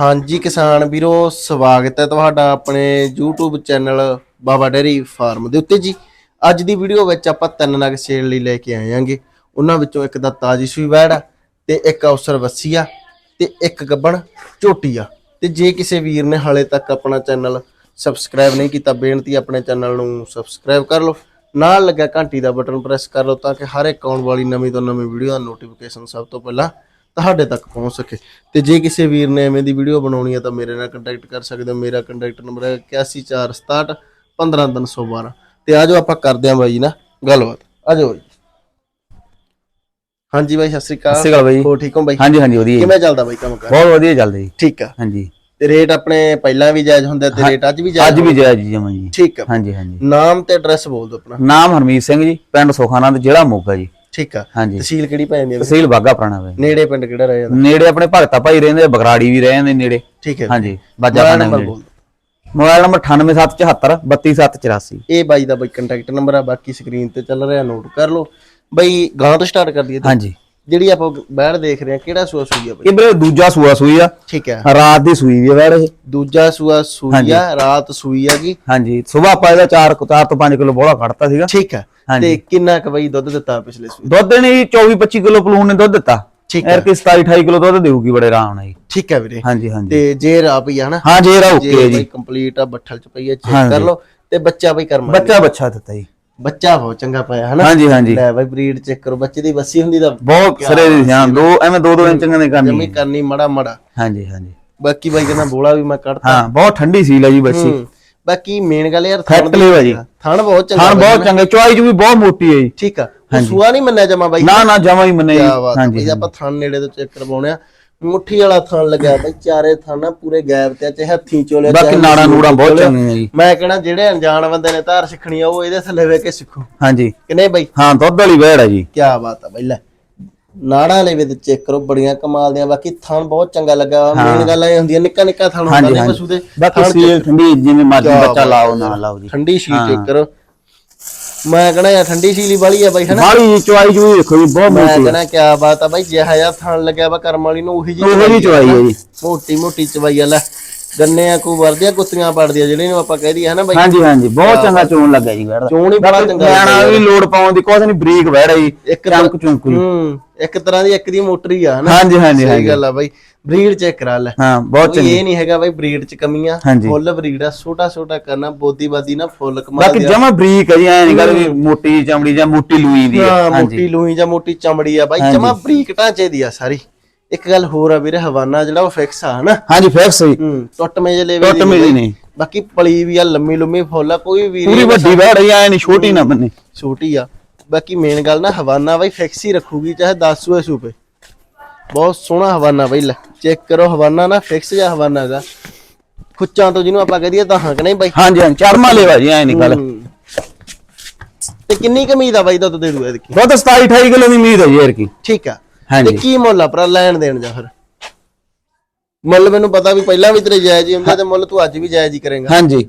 ਹਾਂਜੀ ਕਿਸਾਨ ਵੀਰੋ, ਸਵਾਗਤ ਹੈ ਤੁਹਾਡਾ ਆਪਣੇ YouTube channel Baba dairy farm ਦੇ ਉੱਤੇ ਜੀ। ਅੱਜ ਦੀ ਵੀਡੀਓ ਵਿੱਚ ਆਪਾਂ ਤਿੰਨ ਨਗ ਸੇਲ ਲਈ ਲੈ ਕੇ ਆਏ ਆਂਗੇ ਉਹਨਾਂ ਵਿੱਚੋਂ ਇੱਕ ਦਾ ਤਾਜੀ ਸੂਈ ਵੈੜ ਆ ਤੇ ਇੱਕ ਅਵਸਰ ਵੱਸੀ ਆ ਤੇ ਇੱਕ ਗੱਬਣ ਝੋਟੀ ਆ। ਤੇ ਜੇ ਕਿਸੇ ਵੀਰ ਨੇ ਹਾਲੇ ਤੱਕ ਆਪਣਾ ਚੈਨਲ ਸਬਸਕ੍ਰਾਈਬ ਨਹੀਂ ਕੀਤਾ, ਬੇਨਤੀ ਆਪਣੇ ਚੈਨਲ ਨੂੰ ਸਬਸਕ੍ਰਾਈਬ ਕਰ ਲਓ। ਨਾਲ ਲੱਗਾ ਘੰਟੀ ਦਾ ਬਟਨ ਪ੍ਰੈਸ ਕਰ ਲਓ ਤਾਂ ਕਿ ਹਰ ਇੱਕ ਆਉਣ ਵਾਲੀ ਨਵੀਂ ਤੋਂ ਨਵੀਂ ਵੀਡੀਓ ਦਾ ਨੋਟੀਫਿਕੇਸ਼ਨ ਸਭ ਤੋਂ ਪਹਿਲਾਂ ਤੁਹਾਡੇ ਤੱਕ ਪਹੁੰਚ ਸਕੇ। ਤੇ ਜੇ ਕਿਸੇ ਵੀਰ ਨੇ ਐਵੇਂ ਦੀ ਵੀਡੀਓ ਬਣਾਉਣੀ ਹੈ ਤਾਂ ਮੇਰੇ ਨਾਲ ਕੰਟੈਕਟ ਕਰ ਸਕਦੇ ਹੋ। ਮੇਰਾ ਕੰਟੈਕਟ ਨੰਬਰ ਹੈ 8147 15312 ਤੇ ਆਜੋ ਆਪਾਂ ਕਰਦੇ ਹਾਂ ਬਾਈ ਨਾ ਗੱਲਬਾਤ। ਆਜੋ ਬਾਈ। ਹਾਂਜੀ ਬਾਈ ਸਤਿ ਸ਼੍ਰੀ ਸਤਿ ਸ਼੍ਰੀ ਅਕਾਲ ਅਕਾਲ ਬਾਈ। ਹੋ ਠੀਕ ਹੋ ਬਾਈ? ਹਾਂਜੀ ਹਾਂਜੀ ਵਧੀਆ। ਕਿਵੇਂ ਚੱਲਦਾ ਬਾਈ ਕੰਮ ਕਰ? ਬਹੁਤ ਵਧੀਆ ਚੱਲਦਾ ਜੀ। ਠੀਕ ਆ। ਹਾਂਜੀ। ਤੇ ਰੇਟ ਆਪਣੇ ਪਹਿਲਾਂ ਵੀ ਜਾਇਜ਼ ਹੁੰਦਾ ਤੇ ਰੇਟ ਅੱਜ ਵੀ ਜਾਇਜ਼ ਅੱਜ ਵੀ ਜੈ ਜੀ ਜਮਾ ਜੀ। ਠੀਕ ਆ। ਹਾਂਜੀ ਹਾਂਜੀ। ਨਾਮ ਤੇ ਐਡਰੈਸ ਬੋਲ ਦਿਓ ਆਪਣਾ। ਨਾਮ ਹਰਮੀਤ ਸਿੰਘ ਜੀ ਪਿੰਡ ਸੁਖਾਨੰਦ ਜ਼ਿਲ੍ਹਾ ਮੋਗਾ ਜੀ। ਠੀਕ ਆ। ਹਾਂਜੀ। ਤਹਿਸੀਲ ਕਿਹੜੀ ਪੈ ਜਾਂਦੀ ਹੈ ਤਹਿਸੀਲ ਬਾਗਾ ਪੁਰਾਣਾ ਬਾਈ ਨੇੜੇ ਪਿੰਡ ਕਿਹੜਾ ਰਹਿ ਜਾਂਦਾ? ਨੇੜੇ ਆਪਣੇ ਭਗਤਾ ਭਾਈ ਰਹਿੰਦੇ ਬਗਰਾੜੀ ਵੀ ਰਹਿੰਦੇ ਨੇੜੇ। ਠੀਕ ਹੈ ਹਾਂਜੀ ਬਾਜਾ ਖਾਨਾ ਨੰਬਰ ਵੀ। ਮੋਬਾਈਲ ਨੰਬਰ 98774 32784 ਇਹ ਬਾਈ ਦਾ ਬਾਈ ਕੰਟੈਕਟ ਨੰਬਰ ਆ ਬਾਕੀ ਸਕਰੀਨ ਤੇ ਚੱਲ ਰਿਹਾ ਨੋਟ ਕਰ ਲਓ। ਬਾਈ ਗਾਂ ਤੋਂ ਸਟਾਰਟ ਕਰ ਦਈਏ ਹਾਂਜੀ। ਜਿਹੜੀ ਆਪਾਂ ਬੈੜ ਦੇਖ ਰਹੇ ਆ ਕਿਹੜਾ ਸੂਆ ਸੂਈ ਆ ਬਾਈ? ਇਹ ਵੀਰੇ ਦੂਜਾ ਸੂਆ ਸੂਈ ਆ। ਠੀਕ ਹੈ। ਰਾਤ ਦੀ ਸੂਈ ਵੀ ਆ ਵੈੜ ਇਹ। ਦੂਜਾ ਸੂਆ ਸੂਈ ਆ ਰਾਤ ਸੂਈ ਆ ਜੀ। ਹਾਂਜੀ। ਸਵੇਰ ਆਪਾਂ ਇਹਦਾ 4 4 ਤੋਂ 5 ਕਿਲੋ ਬੋਲਾ ਕੱਢਤਾ ਸੀਗਾ। ਠੀਕ ਹੈ। ਤੇ ਕਿੰਨਾ ਕੁ ਬਾਈ ਦੁੱਧ ਦਿੱਤਾ ਪਿਛਲੇ ਸੂਈ ਦੁੱਧ ਨੇ 24 25 ਕਿਲੋ ਪਲੂਣ ਨੇ ਦੁੱਧ ਦਿੱਤਾ। ਠੀਕ ਐਰ ਕਿ 27 28 ਕਿਲੋ ਦੁੱਧ ਦੇਊਗੀ ਬੜੇ ਆਰਾਮ ਨਾਲ ਠੀਕ ਹੈ ਵੀਰੇ। ਹਾਂਜੀ ਹਾਂਜੀ। ਤੇ ਜੇ ਰਾ ਪਈ ਆ ਨਾ ਹਾਂ ਜੀ ਇਹਦਾ ਜੇ ਓਕੇ ਜੀ। ਕੰਪਲੀਟ ਆ ਬੱਠਲ ਚ ਪਈ ਆ ਚੈੱਕ। ਕਰ ਲਓ ਤੇ ਬੱਚਾ ਬਾਈ ਕਰਮਾ ਬੱਚਾ ਬੱਚਾ ਦਿੱਤਾ ਜੀ। ਬੱਚਾ ਬਹੁਤ ਚੰਗਾ ਪਾਇਆ ਹਨਾ? ਹਾਂਜੀ ਹਾਂਜੀ। ਲੈ ਬਾਈ ਬਰੀਡ ਚੈੱਕ ਕਰੋ ਬੱਚੇ ਦੀ ਬੱਸੀ ਹੁੰਦੀ ਤਾਂ ਬਹੁਤ ਸਰੇ ਦੀ ਧਿਆਨ ਦੋ ਐਵੇਂ ਦੋ ਦੋ ਇੰਚਾਂ ਦੇ ਜਮੀ ਕਰਨੀ। ਕਰਨੀ ਮੜਾ ਮੜਾ। ਹਾਂਜੀ ਹਾਂਜੀ। ਬਾਕੀ ਬਾਈ ਕਹਿੰਦਾ ਬੋਲਾ ਵੀ ਮੈਂ ਕੱਢਤਾ। ਹਾਂ ਬਹੁਤ ਠੰਡੀ ਸੀਲ ਹੈ ਜੀ ਬੱਚੀ ਹੂੰ। ਬਾਕੀ ਮੇਨ ਗੱਲ ਯਾਰ ਲਿਵ ਹੈ ਜੀ। ਥਣ ਬਹੁਤ ਚੰਗਾ ਹਾਂ ਬਹੁਤ ਚੰਗਾ ਚੁਆਈ ਚ ਵੀ ਬਹੁਤ ਮੋਟੀ ਹੈ ਜੀ। ਠੀਕ ਆ। ਉਹ ਸੂਆ ਨਹੀਂ ਮੰਨਿਆ ਜਮਾ ਬਾਈ। ਨਾ ਨਾ ਜਮਾ ਹੀ ਮੰਨੇ ਜੀ। ਕਿਆ ਬਾਤ ਆ ਹਾਂਜੀ ਬਈ ਆਪਾਂ ਥਣ ਨੇੜੇ ਤੋਂ ਚੈੱਕ ਕਰਵਾਉਣੇ ਆ ਮੁੱਠੀ ਵਾਲਾ ਥਣ ਲੱਗਿਆ ਬਈ ਚਾਰੇ ਥਣ ਪੂਰੇ ਗੈਪ ਤੇ ਆ, ਚਾਹੇ ਹੱਥੀਂ ਚੋਲੇ ਬਾਕੀ ਨਾੜਾ ਨੂੜਾ ਬਹੁਤ ਚੰਗੀਆਂ ਜੀ। ਮੈਂ ਕਹਿਣਾ ਜਿਹੜੇ ਅਣਜਾਣ ਬੰਦੇ ਨੇ ਧਾਰ ਸਿੱਖਣੀ ਆ ਉਹ ਇਹਦੇ ਥੱਲੇ ਵੇਖ ਕੇ ਸਿੱਖੋ। ਹਾਂਜੀ। ਕਿ ਨਹੀਂ ਬਾਈ? ਹਾਂ ਦੁੱਧ ਵਾਲੀ ਵੈੜ ਹੈ ਜੀ। ਕੀ ਬਾਤ ਆ ਬਈ ਲੈ। ਨਾੜਾਂ ਵਾਲੇ ਵੀ ਚੈੱਕ ਕਰੋ ਬੜੀਆਂ ਕਮਾਲ ਦੀਆਂ ਬਾਕੀ ਥਣ ਬਹੁਤ ਚੰਗਾ ਲੱਗਾ ਮੇਨ ਗੱਲ ਇਹ ਹੁੰਦੀ ਆ ਨਿੱਕਾ ਨਿੱਕਾ ਥਣ ਹੁੰਦਾ ਨੇ ਪਸ਼ੂ ਦੇ। ਬਾਕੀ ਸੀਲ ਠੰਡੀ ਜਿਵੇਂ ਮਰਜ਼ੀ ਬੱਚਾ ਲਾਓ ਨਾ ਲਾਓ ਜੀ। ਠੰਡੀ ਸ਼ੀਲ ਚੈੱਕ ਕਰੋ। ਮੈਂ ਕਹਣਾ ਯਾਰ ਠੰਡੀ ਸ਼ੀਲੀ ਵਾਲੀ ਆ ਬਾਈ ਹਨਾ? ਬਾਲੀ ਚੁਆਈ ਚ ਵੀ ਦੇਖੋ ਜੀ ਬਹੁਤ ਮੈਂ ਮੋਟੀ ਕਹਣਾ ਕਿਆ ਬਾਤ ਆ ਬਾਈ ਜਿਹਾ ਜਿਹਾ ਥਣ ਲੱਗਿਆ ਵਾ ਕਰਮ ਵਾਲੀ ਨੂੰ ਉਹੀ ਜੀ ਉਹੋ ਜੀ ਚੁਆਈ ਹੈ ਜੀ। ਮੋਟੀ ਮੋਟੀ ਚਵਾਈ ਆ ਲੈ। ਗੰਨੇ ਆ ਕੋ ਵਰਦੀਆਂ ਕੁੱਤੀਆਂ ਪੜਦੀਆਂ ਜਿਹੜੇ ਨੂੰ ਆਪਾਂ ਕਹਿ ਦਈਏ ਹਨਾ ਬਾਈ? ਹਾਂਜੀ ਹਾਂਜੀ ਬਹੁਤ ਚੰਗਾ ਚੋਣ ਲੱਗਾ ਜੀ ਵੈੜ ਦਾ ਚੋਣ ਹੀ ਬੜਾ ਚੰਗਾ ਨਿਆਣਾ ਵੀ ਲੋਡ ਪਾਉਣ ਦੀ ਕੁਛ ਨਹੀਂ ਬਰੀਕ ਵੈੜ ਜੀ ਇੱਕ ਚੁੰਕ ਜੀ ਹੂੰ ਇੱਕ ਤਰ੍ਹਾਂ ਦੀ ਇੱਕ ਦੀ ਮੋਟਰ ਹੀ ਆ ਹਨਾ? ਹਾਂਜੀ ਹਾਂਜੀ ਸਹੀ ਗੱਲ ਆ ਬਾਈ। ਬਰੀਡ ਚੈੱਕ ਕਰਾ ਲੈ। ਹਾਂ ਬਹੁਤ ਕੋਈ ਇਹ ਨਹੀਂ ਹੈਗਾ ਬਾਈ ਬਰੀਡ ਚ ਕਮੀਆਂ। ਫੁੱਲ ਬਰੀਡ ਆ ਛੋਟਾ ਛੋਟਾ ਕਰਨਾ ਬੋਦੀ ਬਾਦੀ ਨਾ ਫੁੱਲ ਕਮਾਲ ਬਾਕੀ ਜਮਾ ਬਰੀਕ ਹੈ ਜੀ ਐ ਨਹੀਂ ਗੱਲ ਵੀ ਮੋਟੀ ਚਮੜੀ ਜਾਂ ਮੋਟੀ ਲੂਈ ਦੀ ਹਾਂ ਮੋਟੀ ਲੂਈ ਜਾਂ ਮੋਟੀ ਚਮੜੀ ਆ ਬਾਈ ਜਮਾ ਬਰੀਕ ਢਾਂਚੇ ਦੀ ਆ ਸਾਰੀ। ਇੱਕ ਗੱਲ ਹੋਰ ਆ ਵੀਰੇ ਹਵਾਨਾ ਜਿਹੜਾ ਉਹ ਫਿਕਸ ਆ ਹਨਾ? ਹਾਂਜੀ ਫਿਕਸ ਜੀ। ਹੂੰ ਟੁੱਟ ਮੇਜ ਲੈ ਟੁੱਟ ਮੇਰੀ ਨਹੀਂ। ਬਾਕੀ ਪਲੀ ਵੀ ਆ ਲੰਮੀ ਲੰਮੀ ਫੁੱਲ ਆ ਕੋਈ ਵੀ ਪੂਰੀ ਵੱਡੀ ਵੈੜ ਹੈ ਐ ਨਹੀਂ ਛੋਟੀ ਨਾ ਬੰਨੇ। ਛੋਟੀ ਆ। ਬਾਕੀ ਮੇਨ ਗੱਲ ਨਾ ਹਵਾਨਾ ਬਾਈ ਫਿਕਸ ਹੀ ਰੱਖੂਗੀ ਚਾਹੇ 10 ਸੂਏ ਸੂਪੇ। ਬਹੁਤ ਸੋਹਣਾ ਹਵਾਨਾ ਬਾਈ ਲੈ। ਚੈੱਕ ਕਰੋ ਹਵਾਨਾ ਨਾ ਫਿਕਸ ਜਾਂ ਹਵਾਨਾ ਹੈਗਾ ਖੁੱਚਾਂ ਤੋਂ ਜਿਹਨੂੰ ਆਪਾਂ ਕਹਿ ਦਈਏ ਤਾਂ ਹੱਕ ਨਹੀਂ ਬਾਈ? ਹਾਂਜੀ ਹਾਂਜੀ ਚਰਮਾ ਲੈਵਾ ਜੀ ਐ ਨਹੀਂ ਗੱਲ। ਹੂੰ। ਤੇ ਕਿੰਨੀ ਕਮੀ ਦਾ ਬਾਈ ਦੁੱਧ ਦੇ ਦੂ? ਇਹਦੀ ਦੁੱਧ 27 28 ਕਿਲੋ ਦੀ ਉਮੀਦ ਹੈ ਯਾਰ ਕੀ ਠੀਕ ਆ। ਹਾਂਜੀ। ਕੀ ਮੁੱਲ ਆ ਭਰਾ ਲੈਣ ਦੇਣ ਜਾਂ ਫਿਰ? ਮੁੱਲ ਮੈਨੂੰ ਪਤਾ ਵੀ ਪਹਿਲਾਂ ਵੀ ਤੇਰੇ ਜਾਇਜ਼ ਹੀ ਹੁੰਦੇ ਤੇ ਮੁੱਲ ਤੂੰ ਅੱਜ ਵੀ ਜਾਇਜ਼ ਹੀ ਕਰੇਂਗਾ। ਹਾਂਜੀ।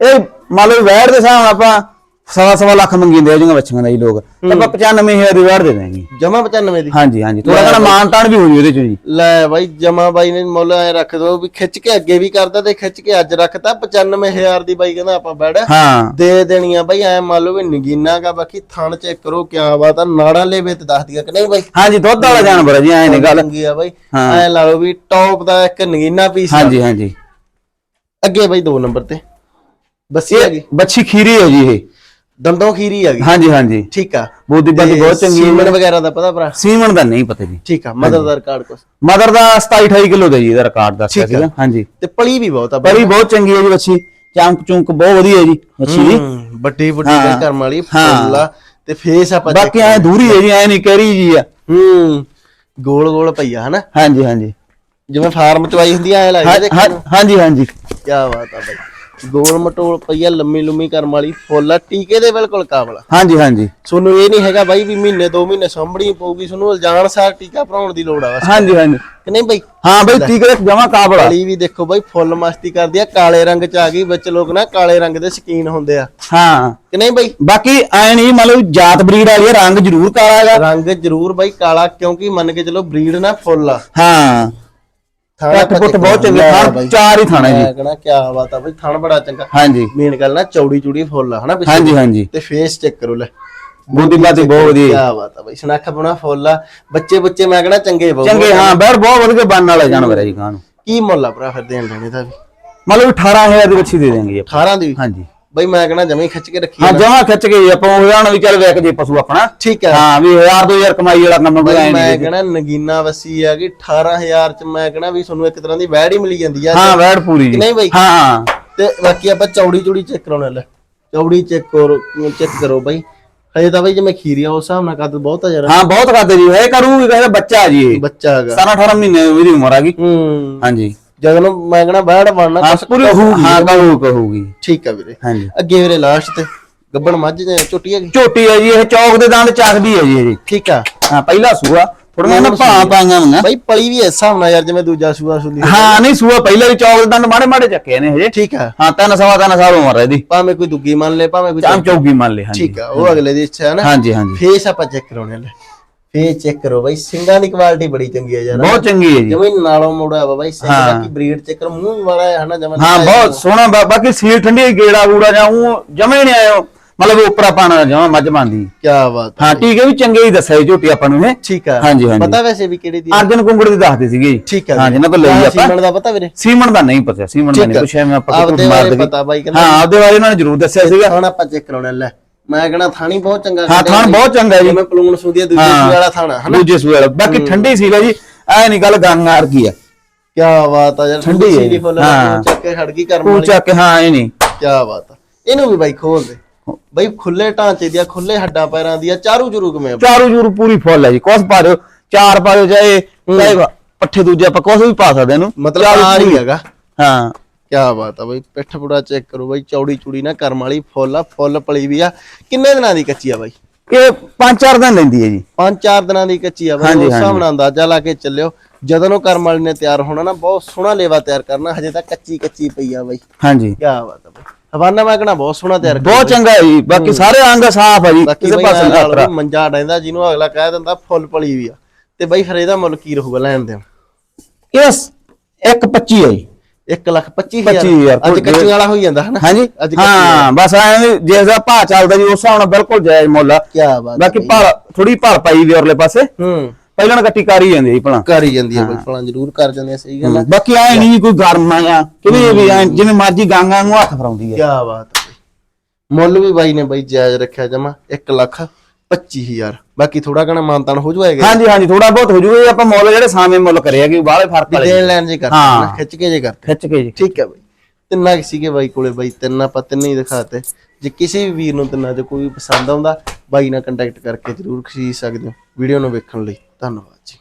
ਇਹ ਮੰਨ ਲਓ ਵੈੜ ਦੇ ਹਿਸਾਬ ਨਾਲ ਆਪਾਂ ਸਵਾ ਸਵਾ ਲੱਖ ਮੰਗੀਂਦੇ ਆ ਜਿਹੀਆਂ ਬੱਚੀਆਂ ਦਾ ਜੀ ਲੋਕ। ਤੇ ਆਪਾਂ 95000 ਦੀ ਵੈੜ ਦੇ ਦਾਂਗੇ ਜਮਾ 95 ਦੀ? ਹਾਂਜੀ ਹਾਂਜੀ। ਥੋੜਾ ਘਣਾ ਮਾਨ ਤਾਨ ਵੀ ਹੋ ਜੂ ਇਹਦੇ ਚ ਜੀ। ਲੈ ਬਾਈ ਜਮਾ ਬਾਈ ਨੇ ਮੁੱਲ ਐ ਰੱਖ ਦੋ ਵੀ ਖਿੱਚ ਕੇ ਅੱਗੇ ਵੀ ਕਰਦਾ ਤੇ ਖਿੱਚ ਕੇ ਅੱਜ ਰੱਖਤਾ। 95000 ਦੀ ਬਾਈ ਕਹਿੰਦਾ ਆਪਾਂ ਬੈੜ ਹਾਂ। ਦੇ ਦੇਣੀ ਆ ਬਾਈ ਐ ਮੰਨ ਲਓ ਵੀ ਨਗੀਨਾਗਾ ਬਾਕੀ ਥਣ ਚੈੱਕ ਕਰੋ ਕਿਆ ਬਾਤ ਆ ਨਾੜਾਂ ਲੈਵੇ ਤੇ ਦੱਸ ਦਿਆ ਕਿ ਨਹੀਂ ਬਾਈ? ਹਾਂਜੀ ਦੁੱਧ ਵਾਲਾ ਜਾਨਵਰ ਜੀ ਐ ਨਹੀਂ ਗੱਲ। ਚੰਗੀ ਆ ਬਾਈ। ਐ ਲਾ ਲਓ ਵੀ ਟੌਪ ਦਾ ਇੱਕ ਨਗੀਨਾ ਪੀਸ ਹਾਂਜੀ ਹਾਂਜੀ। ਅੱਗੇ ਬਾਈ 2 ਨੰਬਰ ਤੇ। ਬੱਸੀ ਆ ਗਈ। ਬੱਚੀ ਖੀਰੀ ਹੈ ਜੀ ਇਹ। ਦੰਦੋਂ ਖੀਰੀ ਆ ਗਈ। ਹਾਂਜੀ ਹਾਂਜੀ। ਠੀਕ ਆ। ਬੋਦੀ ਬੰਦੀ ਬਹੁਤ ਚੰਗੀ ਸੀਮਨ ਵਗੈਰਾ ਦਾ ਪਤਾ ਭਰਾ? ਸੀਮਨ ਦਾ ਨਹੀਂ ਪਤਾ ਜੀ। ਠੀਕ ਆ ਮਦਰ ਦਾ ਰਿਕਾਰਡ ਕੁਛ? ਮਦਰ ਦਾ 27 28 ਕਿਲੋ ਦਾ ਜੀ ਇਹਦਾ ਰਿਕਾਰਡ ਦੱਸਿਆ ਸੀਗਾ। ਹਾਂਜੀ। ਤੇ ਪਲੀ ਵੀ ਬਹੁਤ ਆ ਬੜੀ ਬਹੁਤ ਚੰਗੀ ਹੈ ਜੀ ਬੱਚੀ ਚਮਕ ਚੁੰਕ ਬਹੁਤ ਵਧੀਆ ਹੈ ਜੀ। ਬੱਚੀ ਦੀ ਵੱਡੀ ਵੱਡੀ ਕਰਮ ਵਾਲੀ। ਫੁੱਲ ਤੇ ਫੇਸ ਆਪਾਂ ਬਾਕੀ ਐ ਦੂਰੀ ਹੈ ਜੀ ਐ ਨਹੀਂ ਕਹਿਰੀ ਜੀ ਆ। ਹੂੰ ਗੋਲ ਗੋਲ ਪਈਆ ਹਨਾ? ਹਾਂਜੀ ਹਾਂਜੀ। ਜਿਵੇਂ ਫਾਰਮ ਚ ਆਈ ਹੁੰਦੀ ਐ ਲੱਗਦਾ ਦੇਖਣ ਹਾਂਜੀ ਹਾਂਜੀ। ਕੀ ਬਾਤ ਆ ਬਾਈ। ਗੋਲ ਮਟੋਲ ਪਈਆ ਲੰਮੀ ਲੰਮੀ ਕਰਮ ਵਾਲੀ ਫੁੱਲ ਆ ਟੀਕੇ ਦੇ ਬਿਲਕੁਲ ਕਾਬਲ ਆ। ਹਾਂਜੀ ਹਾਂਜੀ। ਤੁਹਾਨੂੰ ਇਹ ਨਹੀਂ ਹੈਗਾ ਬਾਈ ਵੀ ਮਹੀਨੇ ਦੋ ਮਹੀਨੇ ਸਾਂਭਣੀ ਪਊਗੀ ਤੁਹਾਨੂੰ ਇਲਜ਼ਾਨ ਸਾਰ ਟੀਕਾ ਭਰਾਉਣ ਦੀ ਲੋੜ ਆ ਬਸ। ਹਾਂਜੀ ਹਾਂਜੀ। ਕਿ ਨਹੀਂ ਬਾਈ? ਹਾਂ ਬਈ ਠੀਕ ਹੈ ਜਮਾ ਕਾਬਲ ਆ। ਕਾਲੀ ਵੀ ਦੇਖੋ ਬਾਈ ਫੁੱਲ ਮਸਤੀ ਕਰਦੀ ਆ ਕਾਲੇ ਰੰਗ ਚ ਆ ਗਈ ਵਿੱਚ ਲੋਕ ਨਾ ਕਾਲੇ ਰੰਗ ਦੇ ਸ਼ਕੀਨ ਹੁੰਦੇ ਆ। ਹਾਂ। ਕਿ ਨਹੀਂ ਬਾਈ? ਬਾਕੀ ਐ ਨਹੀਂ ਮੰਨ ਲਓ ਜਾਤ ਬਰੀਡ ਵਾਲੀ ਆ, ਰੰਗ ਜ਼ਰੂਰ ਕਾਲਾ ਹੈਗਾ। ਰੰਗ ਜ਼ਰੂਰ ਬਾਈ ਕਾਲਾ ਕਿਉਂਕਿ ਮੰਨ ਕੇ ਚਲੋ ਬਰੀਡ ਨਾ ਫੁੱਲ ਆ। ਹਾਂ। ਥਾਣਾ ਕੱਟ ਪੁੱਟ ਬਹੁਤ ਚੰਗੇ ਥਾਣ ਚਾਰ ਹੀ ਥਾਣਾ ਜੀ। ਮੈਂ ਕਹਣਾ ਕੀ ਬਾਤ ਆ ਬਈ ਥਣ ਬੜਾ ਚੰਗਾ। ਹਾਂਜੀ। ਮੇਨ ਗੱਲ ਨਾ ਚੌੜੀ ਚੂੜੀ ਫੁੱਲ ਆ ਹਨਾ ਪਿੱਛੇ? ਹਾਂਜੀ ਹਾਂਜੀ। ਤੇ ਫੇਸ ਚੈੱਕ ਕਰੋ ਲੈ। ਬੋਡੀ ਬਾਦੀ ਬਹੁਤ ਵਧੀਆ। ਕੀ ਬਾਤ ਆ ਬਈ ਸਨੱਖ ਬਣਾ ਫੁੱਲ ਆ। ਬੱਚੇ ਬੱਚੇ ਮੈਂ ਕਹਣਾ ਚੰਗੇ ਬਹੁਤ। ਚੰਗੇ ਹਾਂ ਬੈੜ ਬਹੁਤ ਵਧੀਆ ਬਣਨ ਵਾਲਾ ਜਾਨਵਰ ਹੈ ਜੀ ਗਾਂ ਨੂੰ। ਕੀ ਮੁੱਲ ਆ ਭਰਾ ਫਿਰ ਦੇਣ ਲੈਣੇ ਦਾ ਵੀ? ਮਤਲਬ 18000 ਦੀ ਬੱਚੀ ਦੇ ਦੇਣਗੇ ਆਪਾਂ। 18 ਦੀ ਹਾਂਜੀ। ਬਈ ਮੈਂ ਕਹਣਾ ਜਮੇ ਖਿੱਚ ਕੇ ਰੱਖੀ ਹਾਂ ਜਮਾ ਖਿੱਚ ਕੇ ਆਪਾਂ ਉਹ ਜਾਣ ਵੀ ਚੱਲ ਵੇਖ ਜੇ ਪਸ਼ੂ ਆਪਣਾ। ਠੀਕ ਹੈ। ਹਾਂ ਵੀ 1000 2000 ਕਮਾਈ ਵਾਲਾ ਕੰਮ ਕੋਈ ਬਈ ਮੈਂ ਨਹੀਂ ਕਹਣਾ ਨਗੀਨਾ ਵਸੀ ਆ ਕਿ 18000 ਚ ਮੈਂ ਕਹਣਾ ਵੀ ਤੁਹਾਨੂੰ ਇੱਕ ਤਰ੍ਹਾਂ ਦੀ ਵੈੜ ਹੀ ਮਿਲੀ ਜਾਂਦੀ ਆ। ਹਾਂ ਵੈੜ ਪੂਰੀ। ਜੀ ਨਹੀਂ ਬਈ? ਹਾਂ ਤੇ ਬਾਕੀ ਆਪਾਂ ਚੌੜੀ ਚੌੜੀ ਚੈੱਕ ਕਰਾਉਣਾ ਲੈ। ਚੌੜੀ ਚੈੱਕ ਕਰੋ ਚੈੱਕ ਕਰੋ ਬਈ। ਹਜੇ ਤਾਂ ਬਈ ਜਿਵੇਂ ਖੀਰੀਆ ਉਸ ਹਿਸਾਬ ਨਾਲ ਕੱਦ ਬਹੁਤ ਆ ਯਾਰ। ਹਾਂ ਬਹੁਤ ਕਰਦੇ ਜੀ। ਇਹ ਕਰੂਗੀ ਕਹਿੰਦਾ ਬੱਚਾ ਜੀ ਬੱਚਾ ਹੈਗਾ। 17 18 ਮਹੀਨੇ ਦੀ ਉਮਰ ਆ ਗਈ। ਹਾਂਜੀ। ਜਦੋਂ ਮੈਂ ਕਹਣਾ ਵੈੜ ਬਣਨਾ ਹਾਂ ਪੂਰੀ ਹੋਊਗੀ ਹਾਂ ਕਹੂ ਕਹੂਗੀ ਠੀਕ ਆ ਵੀਰੇ। ਹਾਂਜੀ। ਅੱਗੇ ਵੀਰੇ ਲਾਸਟ ਤੇ ਗੱਬਣ ਮੱਝ ਜਾਂ ਝੋਟੀ ਹੈਗੀ ਝੋਟੀ ਹੈ ਜੀ ਇਹ ਚੌਕ ਦੇ ਦੰਦ ਚੱਕਦੀ ਹੈ ਜੀ ਇਹ। ਠੀਕ ਆ। ਹਾਂ ਪਹਿਲਾ ਸੂਆ। ਥੋੜੀਆਂ ਨਾ ਭਾਂ ਪਾਈਆਂ ਹੁੰਦੀਆਂ ਬਈ ਪਲੀ ਵੀ ਇਸ ਹਿਸਾਬ ਨਾਲ ਯਾਰ ਜਿਵੇਂ ਦੂਜਾ ਸੂਆ ਸੁਲੀ ਹਾਂ ਨਹੀਂ ਸੂਆ ਪਹਿਲਾਂ ਵੀ ਚੌਕ ਦੇ ਦੰਦ ਮਾੜੇ ਮਾੜੇ ਚੱਕੇ ਨੇ ਹਜੇ। ਠੀਕ ਆ। ਹਾਂ ਤਿੰਨ ਸਵਾ ਤਿੰਨ ਸਾਲ ਉਮਰ ਹੈ ਇਹਦੀ। ਭਾਵੇਂ ਕੋਈ ਦੁੱਗੀ ਮੰਨ ਲੇ ਭਾਵੇਂ ਕੋਈ ਚਾਮ ਚੌਕੀ ਮੰਨ ਲੈ ਹਾਂਜੀ। ਠੀਕ ਆ ਉਹ ਅਗਲੇ ਦੀ ਇੱਛਾ ਹੈ ਨਾ। ਹਾਂਜੀ ਹਾਂਜੀ। ਫੇਸ ਆਪਾਂ ਚੈੱਕ ਕਰਾਉਣੇ ਲੈ। ਫੇਸ ਚੈੱਕ ਕਰੋ ਬਾਈ ਸਿੰਘਾਂ ਦੀ ਕੁਆਲਿਟੀ ਬੜੀ ਚੰਗੀ ਹੈ ਯਾਰ। ਬਹੁਤ ਚੰਗੀ ਹੈ ਜੀ। ਜਿਵੇਂ ਨਾਲੋਂ ਮੋੜਾ ਵਾ ਬਾਈ ਸਿੰਘ ਹਾਂ। ਬਾਕੀ ਬਰੀਡ ਚੈੱਕ ਕਰੋ ਮੂੰਹ ਵਾਲਾ ਹੈ ਹਨਾ ਜਮਨ ਹਾਂ ਬਹੁਤ ਸੋਹਣਾ ਬਾਕੀ ਸੀਲ ਠੰਡੀ ਗੇੜਾ ਗੂੜਾ ਜਾਂ ਉਹ ਜਮੇ ਨਹੀਂ ਆਇਓ ਮਤਲਬ ਉਪਰਾ ਪਾਣਾ ਜਮਾ ਮੱਝ ਬੰਦੀ ਕੀ ਬਾਤ ਹਾਂ ਠੀਕ ਹੈ ਵੀ ਚੰਗੇ ਹੀ ਦੱਸਿਆ ਝੋਟੀ ਆਪਾਂ ਨੂੰ ਇਹ। ਠੀਕ ਆ। ਹਾਂਜੀ, ਹਾਂਜੀ। ਪਤਾ ਵੈਸੇ ਵੀ ਕਿਹੜੀ ਦੀ? ਅਰਜਨ ਕੁੰਗੜ ਦੀ ਦੱਸਦੇ ਸੀਗੇ ਠੀਕ ਹਾਂ ਵੀਰੇ। ਜਿਹਨਾਂ ਕੋਲ ਲਈ ਹਾਂ, ਆਪਾਂ। ਸੀਮਨ ਦਾ ਪਤਾ ਵੀਰੇ? ਸੀਮਨ ਦਾ ਨਹੀਂ ਪਤਾ ਸੀਮਨ ਦਾ ਨਹੀਂ ਪੁੱਛਿਆ ਮੈਂ ਆਪਾਂ ਕਿਉਂ ਮਾਰ ਦੇ ਹਾਂ ਆਪਦੇ ਬਾਰੇ ਉਹਨਾਂ ਨੇ ਜ਼ਰੂਰ ਦੱਸਿਆ ਸੀਗਾ। ਥਾਣਾ ਆਪਾਂ ਚੈੱਕ ਕਰਾਉਣਾ ਲੈ। ਮੈਂ ਕਹਣਾ ਥਾਣੀ ਬਹੁਤ ਚੰਗਾ ਹਾਂ ਥਾਣ। ਬਹੁਤ ਚੰਗਾ ਜੀ। ਜਿਵੇਂ ਪਲੂਣ ਸੂਦੀ ਦੂਜੇ। ਸੂਏ ਵਾਲਾ ਥਾਣਾ ਹਨਾ? ਦੂਜੇ ਸੂਏ ਵਾਲਾ। ਬਾਕੀ ਠੰਡੀ ਸੀਗਾ ਜੀ ਐ ਨਹੀਂ ਗੱਲ ਗੰਗਾਰ ਕੀ ਆ। ਕੀ ਬਾਤ ਆ ਯਾਰ ਠੰਡੀ। ਦੀ ਫੁੱਲ ਹਾਂ। ਚੱਕ ਕੇ ਖੜ ਗਈ ਕਰਮ ਤੂੰ ਵਾਲੀ। ਚੱਕ ਹਾਂ ਇਹ ਨਹੀਂ ਕੀ ਬਾਤ ਆ। ਇਹਨੂੰ ਵੀ ਬਾਈ ਖੋਲ ਦੇ। ਬਾਈ ਖੁੱਲੇ ਢਾਂਚੇ ਦੀਆਂ ਖੁੱਲੇ ਹੱਡਾਂ ਪੈਰਾਂ ਦੀਆਂ ਚਾਰੂ ਚੁਰੂ ਕਿਵੇਂ? ਚਾਰੂ ਜੂਰ ਪੂਰੀ ਫੁੱਲ ਹੈ ਜੀ। ਕੁਛ ਪਾ ਦਿਓ ਚਾਰ ਪਾ ਦਿਓ ਚਾਹੇ ਚਾਹੇ ਪੱਠੇ ਦੂਜੇ ਆਪਾਂ ਕੁਛ ਵੀ ਪਾ ਸਕਦੇ ਇਹਨੂੰ। ਮਤਲਬ ਆ ਪੂਰੀ। ਹੀ ਹੈਗਾ। ਹਾਂ। ਕੀ ਬਾਤ ਆ ਬਾਈ ਪਿੱਠ ਪੁੜਾ ਚੈੱਕ ਕਰੋ ਬਾਈ ਚੌੜੀ ਚੂੜੀ ਨਾ ਕਰਮ ਵਾਲੀ ਫੁੱਲ ਆ ਫੁੱਲ ਪਲੀ ਵੀ ਆ। ਕਿੰਨੇ ਦਿਨਾਂ ਦੀ ਕੱਚੀ ਆ ਬਾਈ? ਇਹ ਪੰਜ ਚਾਰ ਦਿਨ ਲੈਂਦੀ ਹੈ ਜੀ। ਪੰਜ ਚਾਰ ਦਿਨਾਂ ਦੀ ਕੱਚੀ ਆ ਬਾਈ ਉਸ ਹਿਸਾਬ। ਨਾਲ ਅੰਦਾਜ਼ਾ ਲਾ ਕੇ ਚੱਲਿਓ। ਜਦੋਂ ਨੂੰ ਕਰਮ ਵਾਲੀ ਨੇ ਤਿਆਰ ਹੋਣਾ ਨਾ ਬਹੁਤ ਸੋਹਣਾ ਲੇਵਾ ਤਿਆਰ ਕਰਨਾ ਹਜੇ ਤਾਂ ਕੱਚੀ ਕੱਚੀ ਪਈ ਆ ਬਾਈ। ਹਾਂਜੀ। ਬਾਤ ਆ ਬਾਈ। ਹਵਾਨਾ ਮੈਂ ਕਹਣਾ ਬਹੁਤ ਸੋਹਣਾ ਤਿਆਰ ਬਹੁਤ ਚੰਗਾ ਜੀ। ਬਾਕੀ ਸਾਰੇ ਅੰਗ ਸਾਫ਼ ਹੈ ਜੀ ਕਿਸੇ ਪਾਸੇ ਨਾ ਖਤਰਾ ਮੰਜਾ ਡੈਂਦਾ ਜਿਹਨੂੰ ਅਗਲਾ ਕਹਿ ਦਿੰਦਾ ਫੁੱਲ ਪਲੀ ਵੀ ਆ। ਤੇ ਬਾਈ ਫਿਰ ਇਹਦਾ ਮੁੱਲ ਕੀ ਰਹੂਗਾ ਲੈਣ ਦੇ ਇਸ 125 ਹੈ ਜੀ। 1 ਲੱਖ 25 25 ਹਜ਼ਾਰ, ਹਜ਼ਾਰ ਅੱਜ ਕੋਈ ਕੱਚੀ ਵਾਲਾ ਹੋਈ ਜਾਂਦਾ ਹਨਾ? ਹਾਂਜੀ। ਹਾਂ ਬਸ ਐਂ ਵੀ ਜਿਸ ਦਾ ਭਾਅ ਚੱਲਦਾ ਜੀ ਉਸ ਨਾਲ ਬਿਲਕੁਲ ਜਾਇਜ਼ ਮੁੱਲ ਆ। ਕੀ ਬਾਤ ਬਾਕੀ ਭਾਲ ਥੋੜੀ ਭਾਲ ਪਾਈ ਵੀ ਔਰਲੇ ਪਾਸੇ। ਹੂੰ। ਪਹਿਲਾਂ ਨਾਲ ਕੱਟੀ ਕਰ ਹੀ ਜਾਂਦੀ ਜੀ ਭਲਾ। ਕਰ ਹੀ ਜਾਂਦੀ ਹੈ। ਫਲਾਂ ਜ਼ਰੂਰ ਕਰ ਜਾਂਦੇ ਆ ਸਹੀ ਗੱਲ ਆ। ਬਾਕੀ ਐ ਨਹੀਂ ਕੋਈ ਗਰਮ ਆ ਕਿਵੇਂ ਵੀ ਜਿਵੇਂ ਮਰਜ਼ੀ ਗਾਂਗਾਂ ਨੂੰ ਹੱਥ ਫਰਾਉਂਦੀ ਕੀ ਹੈ ਬਾਤ ਹੈ ਬਈ। ਮੁੱਲ ਵੀ ਬਾਈ ਨੇ ਬਾਈ ਜਾਇਜ਼ ਰੱਖਿਆ ਜਮਾ 1 ਲੱਖ। 25000 ਬਾਕੀ ਥੋੜਾ ਕਣਾ ਮਾਨਤਾਨ ਹੋ ਜਾਏਗਾ ਹਾਂਜੀ ਹਾਂਜੀ ਥੋੜਾ ਬਹੁਤ ਹੋ ਜੂਗਾ ਆਪਾਂ ਮੁੱਲ ਜਿਹੜੇ ਸਾਵੇਂ ਮੁੱਲ ਕਰਿਆ ਕਿ ਬਾਹਲੇ ਫ਼ਰਕ ਵਾਲੇ ਦੇਣ ਲੈਣ ਜੇ ਕਰਦੇ ਹਾਂ। ਖਿੱਚ ਕੇ ਜੇ ਕਰਦੇ ਖਿੱਚ ਕੇ ਜੀ। ਠੀਕ ਹੈ ਬਾਈ। ਤਿੰਨਾਂ ਕੁ ਸੀਗੇ ਬਾਈ ਕੋਲੇ ਬਾਈ ਤਿੰਨ ਆਪਾਂ ਤਿੰਨੇ ਹੀ ਦਿਖਾਤੇ ਜੇ ਕਿਸੇ ਵੀ ਵੀਰ ਨੂੰ ਤਿੰਨਾਂ ਚੋਂ ਕੋਈ ਪਸੰਦ ਆਉਂਦਾ ਬਾਈ ਨਾਲ ਕੰਟੈਕਟ ਕਰਕੇ ਜਰੂਰ ਖਰੀਦ ਸਕਦੇ ਹੋ। ਵੀਡੀਓ ਨੂੰ ਵੇਖਣ ਲਈ ਧੰਨਵਾਦ ਜੀ।